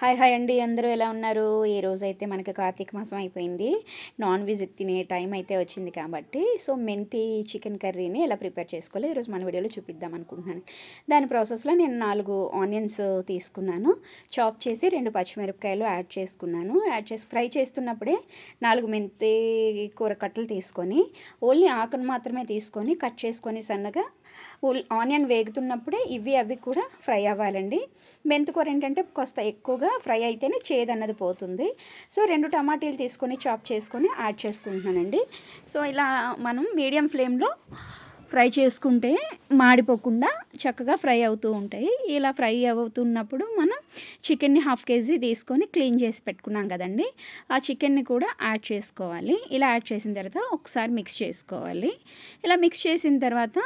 Hi hi అండి. అందరూ ఎలా ఉన్నారు? ఈ రోజు అయితే మనకి కార్తీక మాసం అయిపోయింది. నాన్ వెజ్ తినే టైం అయితే వచ్చింది కాబట్టి సో మెంతి చికెన్ కర్రీని ఎలా ప్రిపేర్ చేసుకోవాలి ఈరోజు మన వీడియోలో చూపిద్దాం అనుకుంటున్నాను. దాని ప్రాసెస్లో నేను నాలుగు ఆనియన్స్ తీసుకున్నాను. చాప్ చేసి రెండు పచ్చిమిరపకాయలు యాడ్ చేసుకున్నాను. యాడ్ చేసి ఫ్రై చేస్తున్నప్పుడే నాలుగు మెంతి కూర కట్టలు తీసుకొని ఓన్లీ ఆకును మాత్రమే తీసుకొని కట్ చేసుకొని సన్నగా ఆనియన్ వేగుతున్నప్పుడే ఇవి అవి కూడా ఫ్రై అవ్వాలండి. మెంతికూర ఏంటంటే కాస్త ఎక్కువగా ఫ్రై అయితేనే చేదు అన్నది పోతుంది. సో రెండు టమాటీలు తీసుకొని చాప్ చేసుకొని యాడ్ చేసుకుంటున్నానండి. సో ఇలా మనం మీడియం ఫ్లేమ్లో ఫ్రై చేసుకుంటే మాడిపోకుండా చక్కగా ఫ్రై అవుతూ ఉంటాయి. ఇలా ఫ్రై అవుతున్నప్పుడు మనం చికెన్ని హాఫ్ కేజీ తీసుకొని క్లీన్ చేసి పెట్టుకున్నాం కదండి. ఆ చికెన్ని కూడా యాడ్ చేసుకోవాలి. ఇలా యాడ్ చేసిన తర్వాత ఒకసారి మిక్స్ చేసుకోవాలి. ఇలా మిక్స్ చేసిన తర్వాత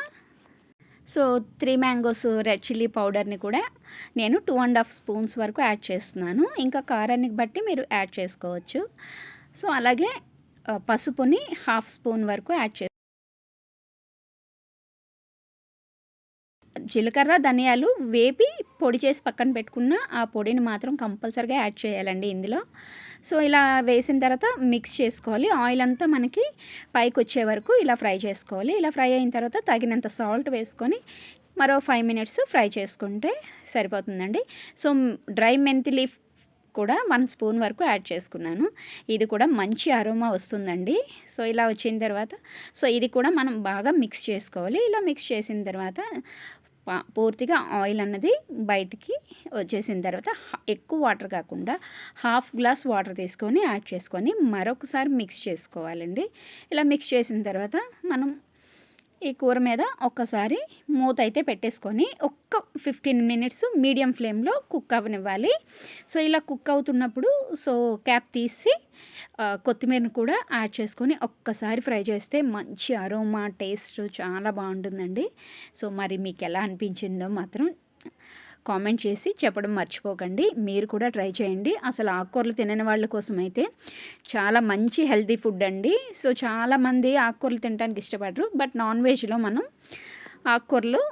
so three mangoes red chilli పౌడర్ని కూడా నేను టూ అండ్ హాఫ్ స్పూన్స్ వరకు యాడ్ చేస్తున్నాను. ఇంకా కారాన్ని బట్టి మీరు యాడ్ చేసుకోవచ్చు. సో అలాగే పసుపుని హాఫ్ స్పూన్ వరకు యాడ్ చే జీలకర్ర ధనియాలు వేపి పొడి చేసి పక్కన పెట్టుకున్న ఆ పొడిని మాత్రం కంపల్సరిగా యాడ్ చేయాలండి ఇందులో. సో ఇలా వేసిన తర్వాత మిక్స్ చేసుకోవాలి. ఆయిల్ అంతా మనకి పైకి వచ్చే వరకు ఇలా ఫ్రై చేసుకోవాలి. ఇలా ఫ్రై అయిన తర్వాత తగినంత సాల్ట్ వేసుకొని మరో ఫైవ్ మినిట్స్ ఫ్రై చేసుకుంటే సరిపోతుందండి. సో డ్రై మెంతి లీఫ్ కూడా వన్ స్పూన్ వరకు యాడ్ చేసుకున్నాను. ఇది కూడా మంచి అరోమా వస్తుందండి. సో ఇలా వచ్చిన తర్వాత సో ఇది కూడా మనం బాగా మిక్స్ చేసుకోవాలి. ఇలా మిక్స్ చేసిన తర్వాత పూర్తిగా ఆయిల్ అన్నది బయటికి వచ్చేసిన తర్వాత ఎక్కువ వాటర్ కాకుండా హాఫ్ గ్లాస్ వాటర్ తీసుకొని యాడ్ చేసుకొని మరొకసారి మిక్స్ చేసుకోవాలండి. ఇలా మిక్స్ చేసిన తర్వాత మనం ఈ కూర మీద ఒక్కసారి మూత అయితే పెట్టేసుకొని ఒక్క ఫిఫ్టీన్ మినిట్స్ మీడియం ఫ్లేమ్లో కుక్ అవనివ్వాలి. సో ఇలా కుక్ అవుతున్నప్పుడు సో క్యాప్ తీసి కొత్తిమీరను కూడా యాడ్ చేసుకొని ఒక్కసారి ఫ్రై చేస్తే మంచి అరోమా టేస్ట్ చాలా బాగుంటుందండి. సో మరి మీకు ఎలా అనిపించిందో మాత్రం కామెంట్ చేసి చెప్పడం మర్చిపోకండి. మీరు కూడా ట్రై చేయండి. అసలు ఆకుకూరలు తినని వాళ్ళ కోసం అయితే చాలా మంచి హెల్తీ ఫుడ్ అండి. సో చాలామంది ఆకుకూరలు తినడానికి ఇష్టపడరు. బట్ నాన్ వెజ్లో మనం ఆకుకూరలు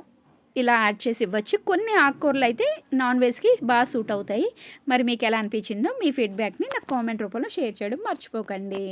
ఇలా యాడ్ చేసి ఇవ్వచ్చు. కొన్ని ఆకుకూరలు అయితే నాన్ వెజ్కి బాగా సూట్ అవుతాయి. మరి మీకు ఎలా అనిపించిందో మీ ఫీడ్బ్యాక్ని నాకు కామెంట్ రూపంలో షేర్ చేయడం మర్చిపోకండి.